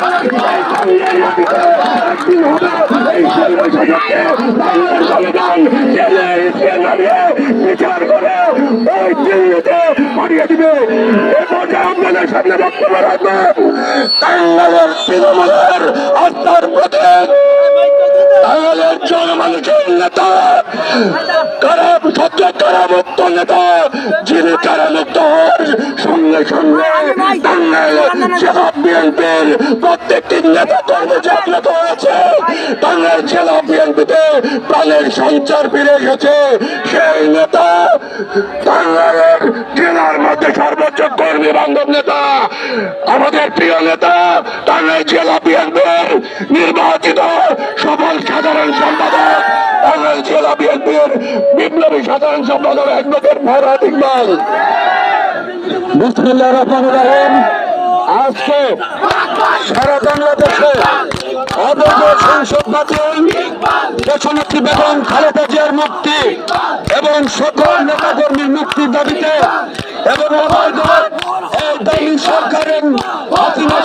ভারত জাতির মুক্তি চাই খালেদা জিয়ার মুক্তি চাই অবৈধ সংসদ মানি না মানব না বিচার করে ওই দিল্লিতে পাঠিয়ে দিবে এ পর্যায়ে আপনাদের সামনে বক্তব্য রাখবেন টাঙ্গালের তৃণমূলের আস্থার প্রতীক টাঙ্গালের জনমানুষের নেতা কারা সত্য কারামুক্ত নেতা যিনি কারামুক্ত হওয়ার সঙ্গে সঙ্গে বিএনপির প্রত্যেকটি নেতা কর্মী জাগ্রত হয়েছে টাঙ্গাইল জেলা বিএনপিতে প্রাণের সঞ্চার ফিরে গেছে। সেই নেতা টাঙ্গাইলের জেলার মধ্যে সর্বোচ্চ কর্মী বান্ধব নেতা। আমাদের প্রিয় নেতা টাঙ্গাইল জেলা বিএনপির নির্বাচিত সফল সাধারণ সম্পাদক টাঙ্গাইল জেলা বিএনপির বিপ্লবী সাধারণ সম্পাদক অ্যাডভোকেট ফরহাদ ইকবাল। বিসমিল্লাহ রহমান রহিম আজকে সারা বাংলাদেশে অবৈধ সংসদ বাতিল। দেশনেত্রী বেগম খালেদা জিয়ার মুক্তি এবং সকল নেতাকর্মীর মুক্তির এবং অবৈধ সরকারের হাসিনা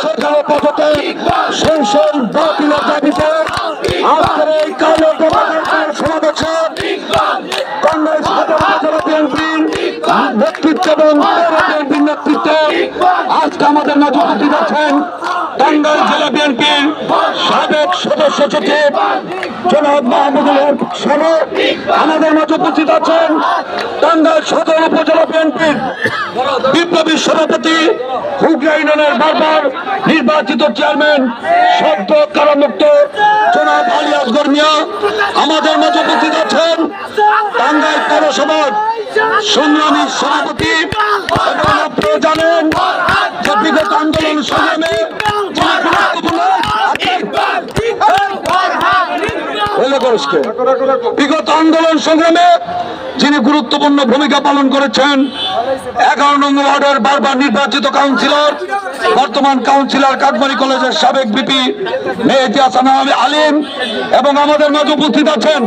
সংসদ বাতিলের দাবিতে কালো পতাকার সমাবেশে কংগ্রেস নেতৃত্ব এবং নেতৃত্বে আজকে আমাদের উপস্থিত আছেন টাঙ্গাইল জেলা বিএনপির সাবেক সদস্য সচিব জনাব মাহমুদুল হক সাহেব আমাদের মাঝে উপস্থিত আছেন টাঙ্গাইল সদর উপজেলা বিএনপির বিপ্লবী সভাপতি হুগরা ইউনিয়নের বারবার নির্বাচিত চেয়ারম্যান সদ্য কারামুক্ত জনাব আলী আসগর মিয়া আমাদের মাঝে উপস্থিত আছেন টাঙ্গাইল পৌরসভার সংগ্রামী সভাপতি এবং আপনারা জানেন যে বিগত আন্দোলন সংগ্রামে যিনি গুরুত্বপূর্ণ বিগত আন্দোলন সংগ্রামে যিনি গুরুত্বপূর্ণ ভূমিকা পালন করেছেন, এগারো নং ওয়ার্ডের বারবার নির্বাচিত কাউন্সিলর, বর্তমান কাউন্সিলর কাঠমারি কলেজের সাবেক বিপি মেহেদি হাসান আলিম এবং আমাদের মাঝে উপস্থিত আছেন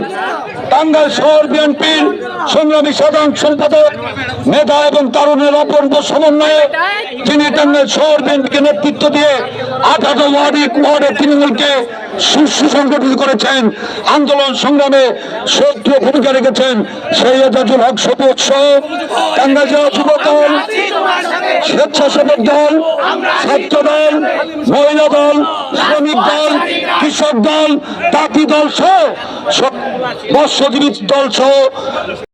টাঙ্গাইল শহর বিএনপির সংগ্রামী সাধারণ সম্পাদক মেধা এবং তারুণের অপূর্ব সমন্বয়ে যিনি টাঙ্গাইল শহর বিএনপিকে নেতৃত্ব দিয়ে আঠারো ওয়ার্ডে ওয়ার্ডের তৃণমূলকে সুসংগঠিত করেছেন। আন্দোলন সংগ্রামে সক্রিয় ভূমিকা রেখেছেন এজাজুল হক যুব দল, স্বেচ্ছাসেবক দল, ছাত্র দল, মহিলা দল, শ্রমিক দল, কৃষক দল, তাঁতি দল সহ মৎস্যজীবী দল সহ